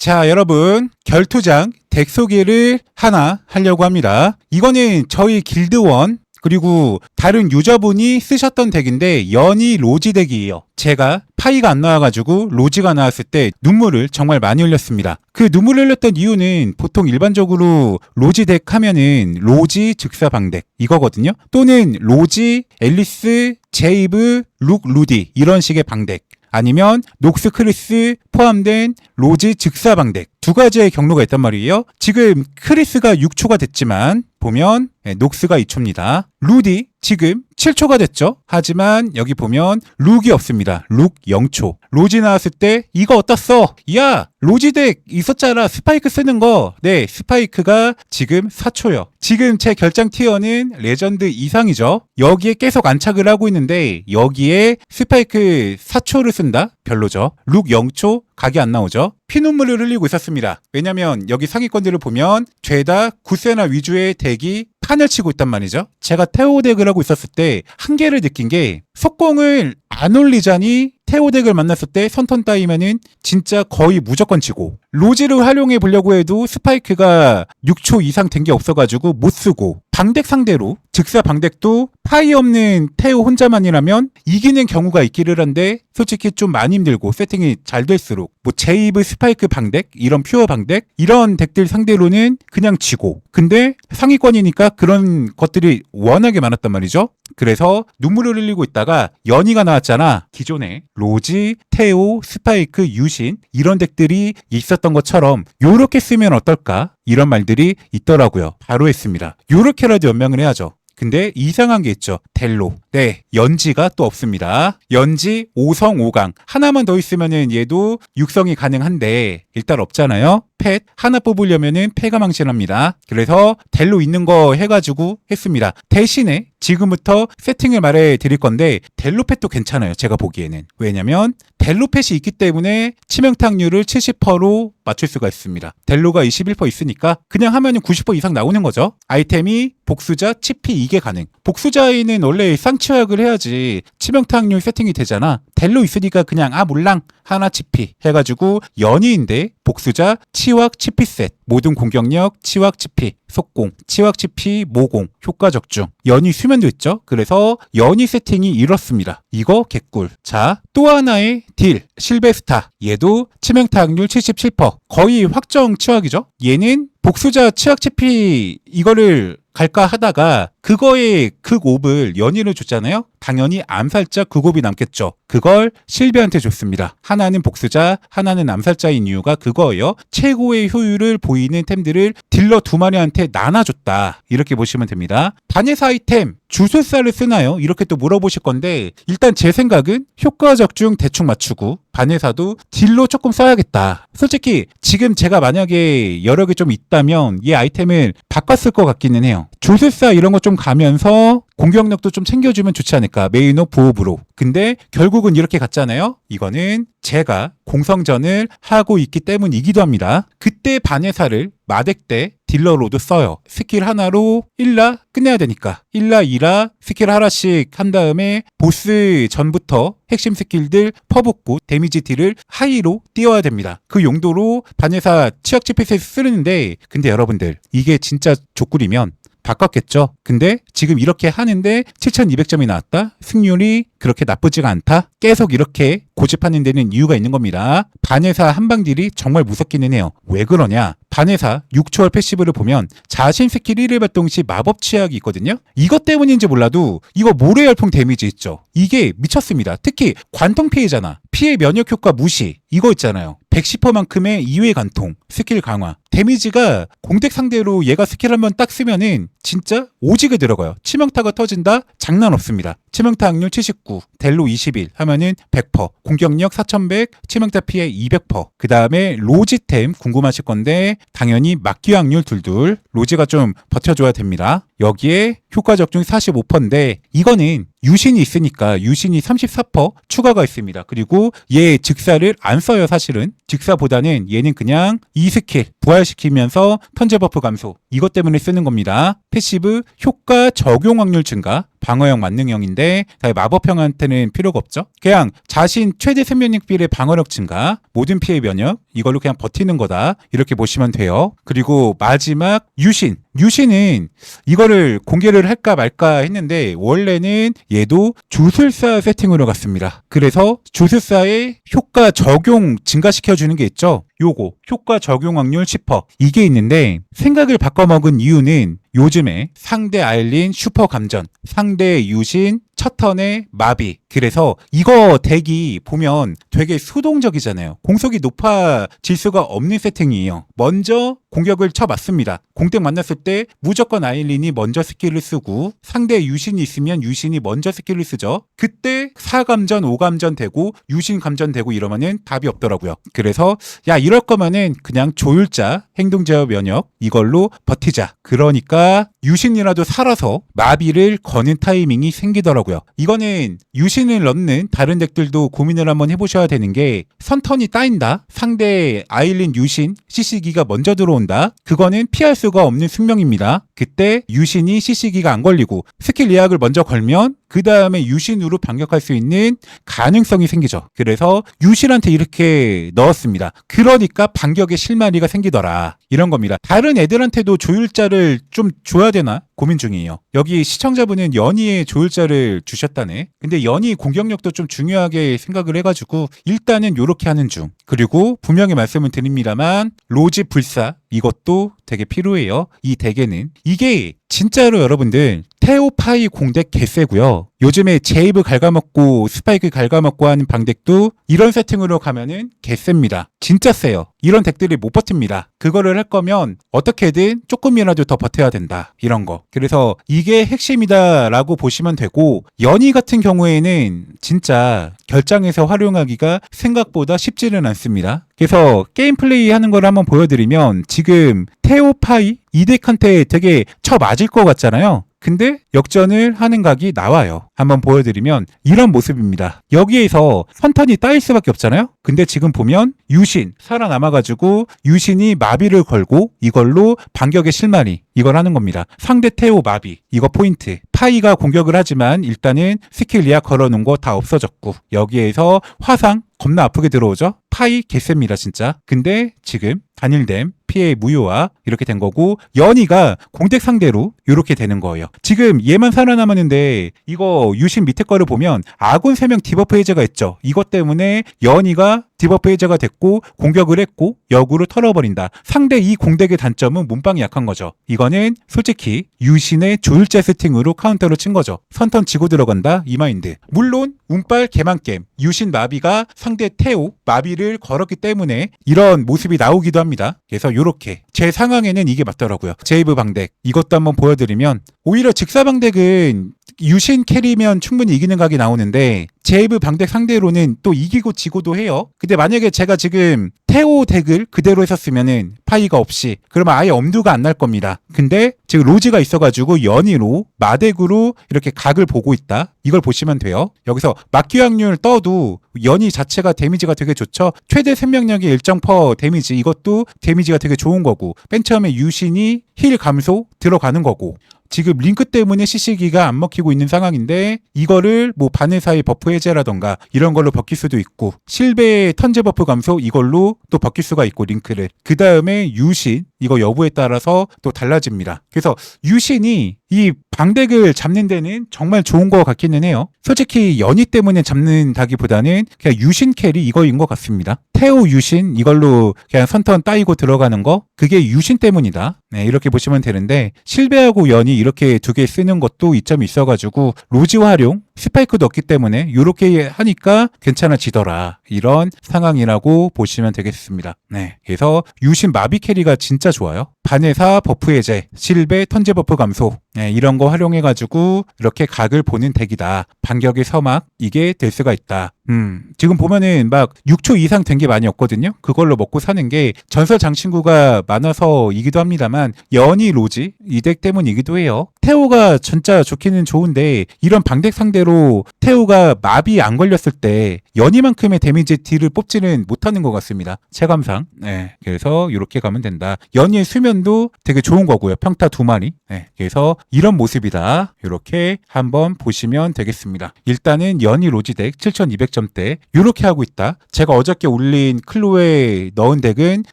자, 여러분. 결투장 덱 소개를 하나 하려고 합니다. 이거는 저희 길드원 그리고 다른 유저분이 쓰셨던 덱인데 연이 로지 덱이에요. 제가 파이가 안 나와가지고 로지가 나왔을 때 눈물을 정말 많이 흘렸습니다. 그 눈물을 흘렸던 이유는 보통 일반적으로 로지 덱 하면은 로지 즉사 방덱 이거거든요. 또는 로지, 앨리스, 제이브, 룩, 루디 이런 식의 방덱. 아니면 녹스 크리스 포함된 로지 즉사 방덱 두 가지의 경로가 있단 말이에요. 지금 크리스가 6초가 됐지만 보면 예, 녹스가 2초입니다. 루디 지금 7초가 됐죠. 하지만 여기 보면 룩이 없습니다. 룩 0초. 로지 나왔을 때 이거 어떻어? 야 로지 덱 있었잖아. 스파이크 쓰는 거. 네 스파이크가 지금 4초요. 지금 제 결장 티어는 레전드 이상이죠. 여기에 계속 안착을 하고 있는데 여기에 스파이크 4초를 쓴다? 별로죠. 룩 0초 각이 안 나오죠. 피눈물을 흘리고 있었습니다. 왜냐면 여기 상위권들을 보면 죄다 구세나 위주의 덱이 판을 치고 있단 말이죠. 제가 태오 덱을 하고 있었을 때 한계를 느낀 게 속공을 안 올리자니 태오 덱을 만났을 때 선턴 따이면은 진짜 거의 무조건 지고 로지를 활용해 보려고 해도 스파이크가 6초 이상 된 게 없어가지고 못 쓰고 방덱 상대로 즉사 방덱도 파이 없는 태오 혼자만이라면 이기는 경우가 있기를 한데 솔직히 좀 많이 힘들고 세팅이 잘 될수록 뭐 제이브 스파이크 방덱 이런 퓨어 방덱 이런 덱들 상대로는 그냥 지고. 근데 상위권이니까 그런 것들이 워낙에 많았단 말이죠 그래서 눈물을 흘리고 있다가 연이가 나왔잖아 기존에 로지, 테오, 스파이크, 유신 이런 덱들이 있었던 것처럼 요렇게 쓰면 어떨까 이런 말들이 있더라고요 바로 했습니다 요렇게라도 연명을 해야죠 근데 이상한 게 있죠. 델로. 네, 연지가 또 없습니다. 연지 5성 5강. 하나만 더 있으면은 얘도 육성이 가능한데 일단 없잖아요. 펫 하나 뽑으려면은 패가 망신합니다. 그래서 델로 있는 거 해가지고 했습니다. 대신에 지금부터 세팅을 말해 드릴 건데 델로 펫도 괜찮아요. 제가 보기에는. 왜냐면 델로 펫이 있기 때문에 치명타률을 70%로 맞출 수가 있습니다. 델로가 21% 있으니까 그냥 하면은 90% 이상 나오는 거죠. 아이템이 복수자, 치피 이게 가능. 복수자에는 원래 쌍치약을 해야지 치명타률 세팅이 되잖아. 델로 있으니까 그냥 아 몰랑 하나 치피 해가지고 연이인데 복수자 치확 치피 셋 모든 공격력 치확 치피 속공 치확 치피 모공 효과 적중. 연이 수면도 있죠? 그래서 연이 세팅이 이렇습니다. 이거 개꿀. 자 또 하나의 딜 실베스타. 얘도 치명타 확률 77% 거의 확정 치확이죠? 얘는 복수자 치확 치피 이거를 갈까 하다가 그거에 극옵을 연이를 줬잖아요. 당연히 암살자 극옵이 남겠죠. 그걸 실비한테 줬습니다. 하나는 복수자, 하나는 암살자인 이유가 그거예요. 최고의 효율을 보이는 템들을 딜러 두 마리한테 나눠줬다. 이렇게 보시면 됩니다. 반예사 아이템 주술사를 쓰나요? 이렇게 또 물어보실 건데 일단 제 생각은 효과 적중 대충 맞추고 반예사도 딜로 조금 써야겠다. 솔직히 지금 제가 만약에 개좀 있다면 이 아이템을 바꿨을 것 같기는 해요. 조술사 이런 거 좀 가면서 공격력도 좀 챙겨주면 좋지 않을까. 메이노 부업으로. 근데 결국은 이렇게 갔잖아요. 이거는 제가 공성전을 하고 있기 때문이기도 합니다. 그때 반예사를 마덱 때 딜러로도 써요. 스킬 하나로 1라 끝내야 되니까. 1라, 2라 스킬 하나씩 한 다음에 보스 전부터 핵심 스킬들 퍼붓고 데미지 딜을 하이로 띄워야 됩니다. 그 용도로 반예사 치약 치핏을 쓰는데 근데 여러분들 이게 진짜 족꿀이면 바꿨겠죠. 근데 지금 이렇게 하는데 7200점이 나왔다? 승률이 그렇게 나쁘지가 않다? 계속 이렇게 고집하는 데는 이유가 있는 겁니다. 반회사 한방딜이 정말 무섭기는 해요. 왜 그러냐? 반회사 6초월 패시브를 보면 자신 스킬 1일 발동 시 마법 치약이 있거든요. 이것 때문인지 몰라도 이거 모래 열풍 데미지 있죠. 이게 미쳤습니다. 특히 관통 피해잖아. 피해 면역 효과 무시. 이거 있잖아요. 110%만큼의 2회 관통, 스킬 강화. 데미지가 공덱 상대로 얘가 스킬 한번 딱 쓰면은 진짜 오지게 들어가요. 치명타가 터진다? 장난 없습니다. 치명타 확률 79, 델로 21 하면은 100%, 공격력 4100, 치명타 피해 200%. 그 다음에 로지템 궁금하실 건데 당연히 막기 확률 둘둘. 로지가 좀 버텨줘야 됩니다. 여기에 효과 적중 45%인데 이거는 유신이 있으니까 유신이 34% 추가가 있습니다. 그리고 얘 즉사를 안 써요 사실은. 즉사보다는 얘는 그냥 이 스킬 부활시키면서 턴제 버프 감소 이것 때문에 쓰는 겁니다. 패시브 효과 적용 확률 증가 방어형 만능형인데 다 마법형한테는 필요가 없죠. 그냥 자신 최대 생명력 비례 방어력 증가, 모든 피해 면역 이걸로 그냥 버티는 거다 이렇게 보시면 돼요. 그리고 마지막 유신. 유신은 이거를 공개를 할까 말까 했는데 원래는 얘도 주술사 세팅으로 갔습니다. 그래서 주술사의 효과 적용 증가시켜 주는 게 있죠. 요거 효과 적용 확률 10% 이게 있는데 생각을 바꿔 먹은 이유는 요즘에 상대 아일린 슈퍼 감전, 상대 유신 첫 턴의 마비. 그래서 이거 덱이 보면 되게 수동적이잖아요. 공속이 높아질 수가 없는 세팅이에요. 먼저 공격을 쳐맞습니다. 공격 만났을 때 무조건 아일린이 먼저 스킬을 쓰고 상대 유신이 있으면 유신이 먼저 스킬을 쓰죠. 그때 4감전, 5감전 되고 유신 감전 되고 이러면은 답이 없더라고요. 그래서 야 이럴 거면은 그냥 조율자, 행동제어 면역 이걸로 버티자. 그러니까 유신이라도 살아서 마비를 거는 타이밍이 생기더라고요. 이거는 유신을 넣는 다른 덱들도 고민을 한번 해보셔야 되는 게 선턴이 따인다. 상대 아일린 유신 CC기가 먼저 들어온다. 그거는 피할 수가 없는 숙명입니다. 그때 유신이 CC기가 안 걸리고 스킬 예약을 먼저 걸면 그 다음에 유신으로 반격할 수 있는 가능성이 생기죠. 그래서 유신한테 이렇게 넣었습니다. 그러니까 반격의 실마리가 생기더라. 이런 겁니다. 다른 애들한테도 조율자를 좀 줘야 되나 고민 중이에요. 여기 시청자분은 연희의 조율자를 주셨다네. 근데 연희 공격력도 좀 중요하게 생각을 해가지고 일단은 요렇게 하는 중. 그리고 분명히 말씀을 드립니다만 로지 불사 이것도 되게 필요해요. 이 덱에는 이게 진짜로 여러분들 테오파이 공덱 개세고요. 요즘에 제이브 갉아먹고 스파이크 갉아먹고 하는 방덱도 이런 세팅으로 가면은 개셉니다. 진짜 세요. 이런 덱들이 못 버팁니다. 그거를 할 거면 어떻게든 조금이라도 더 버텨야 된다. 이런 거. 그래서 이게 핵심이다라고 보시면 되고 연희 같은 경우에는 진짜 결장에서 활용하기가 생각보다 쉽지는 않습니다. 그래서 게임 플레이 하는 걸 한번 보여드리면 지금 테오파이 이덱한테 되게 쳐 맞을 것 같잖아요. 근데 역전을 하는 각이 나와요. 한번 보여드리면 이런 모습입니다. 여기에서 선턴이 따일 수밖에 없잖아요. 근데 지금 보면 유신 살아남아가지고 유신이 마비를 걸고 이걸로 반격의 실마리 이걸 하는 겁니다. 상대 태오 마비 이거 포인트. 파이가 공격을 하지만 일단은 스킬 예약 걸어놓은 거 다 없어졌고 여기에서 화상 겁나 아프게 들어오죠. 파이 개셉니다 진짜. 근데 지금 단일됨 피해 무효화 이렇게 된 거고 연희가 공택 상대로 이렇게 되는 거예요. 지금 얘만 살아남았는데 이거 유신 밑에 거를 보면 아군 3명 디버프 해제가 있죠. 이것 때문에 연희가 디버프 해제가 됐고 공격을 했고 역으로 털어버린다. 상대 이 공덱의 단점은 문방이 약한 거죠. 이거는 솔직히 유신의 조율제 세팅으로 카운터를 친 거죠. 선턴 지고 들어간다 이 마인드. 물론 운빨 개만겜 유신 마비가 상대 태오 마비를 걸었기 때문에 이런 모습이 나오기도 합니다. 그래서 요렇게 제 상황에는 이게 맞더라고요. 제이브 방덱 이것도 한번 보여드리면 오히려 직사 방덱은 유신 캐리면 충분히 이기는 각이 나오는데 제이브 방덱 상대로는 또 이기고 지고도 해요. 근데 만약에 제가 지금 테오 덱을 그대로 했었으면은 파이가 없이 그러면 아예 엄두가 안 날 겁니다. 근데 지금 로지가 있어가지고 연이로 마덱으로 이렇게 각을 보고 있다. 이걸 보시면 돼요. 여기서 막기 확률 떠도 연이 자체가 데미지가 되게 좋죠. 최대 생명력이 일정 퍼 데미지 이것도 데미지가 되게 좋은 거고 맨 처음에 유신이 힐 감소 들어가는 거고 지금 링크 때문에 CC기가 안 먹히고 있는 상황인데 이거를 뭐 바늘 사이 버프 해제라던가 이런 걸로 벗길 수도 있고 실베의 턴제 버프 감소 이걸로 또 벗길 수가 있고 링크를 그 다음에 유신 이거 여부에 따라서 또 달라집니다. 그래서 유신이 이 방덱을 잡는 데는 정말 좋은 것 같기는 해요. 솔직히 연희 때문에 잡는다기보다는 그냥 유신 캐리 이거인 것 같습니다. 태오 유신 이걸로 그냥 선턴 따이고 들어가는 거 그게 유신 때문이다. 네, 이렇게 보시면 되는데 실베하고 연이 이렇게 두 개 쓰는 것도 이점이 있어가지고 로지 활용 스파이크도 없기 때문에 이렇게 하니까 괜찮아지더라. 이런 상황이라고 보시면 되겠습니다. 네. 그래서 유신 마비 캐리가 진짜 좋아요. 반해사 버프 해제, 실베 턴제 버프 감소, 네, 이런 거 활용해가지고 이렇게 각을 보는 덱이다. 반격의 서막, 이게 될 수가 있다. 음, 지금 보면은 막 6초 이상 된 게 많이 없거든요? 그걸로 먹고 사는 게 전설 장친구가 많아서이기도 합니다만, 연이 로지, 이 덱 때문이기도 해요. 태호가 진짜 좋기는 좋은데 이런 방덱 상대로 태호가 마비 안 걸렸을 때 연이만큼의 데미지 딜을 뽑지는 못하는 것 같습니다. 체감상. 네. 그래서 이렇게 가면 된다. 연이의 수면도 되게 좋은 거고요. 평타 두 마리. 네. 그래서 이런 모습이다. 이렇게 한번 보시면 되겠습니다. 일단은 연이 로지덱 7200점대 이렇게 하고 있다. 제가 어저께 올린 클로에 넣은 덱은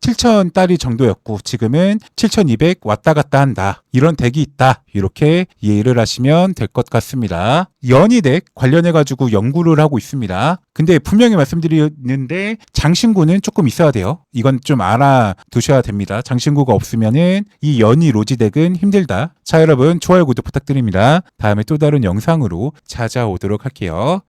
7000딸이 정도였고 지금은 7200 왔다 갔다 한다. 이런 덱이 있다. 이렇게 이해를 하시면 될 것 같습니다. 덱 관련해 가지고 연구를 하고 있습니다. 근데 분명히 말씀드리는데 장신구는 조금 있어야 돼요. 이건 좀 알아두셔야 됩니다. 장신구가 없으면은 이 연이 로지 덱은 힘들다. 자 여러분 좋아요 구독 부탁드립니다. 다음에 또 다른 영상으로 찾아오도록 할게요.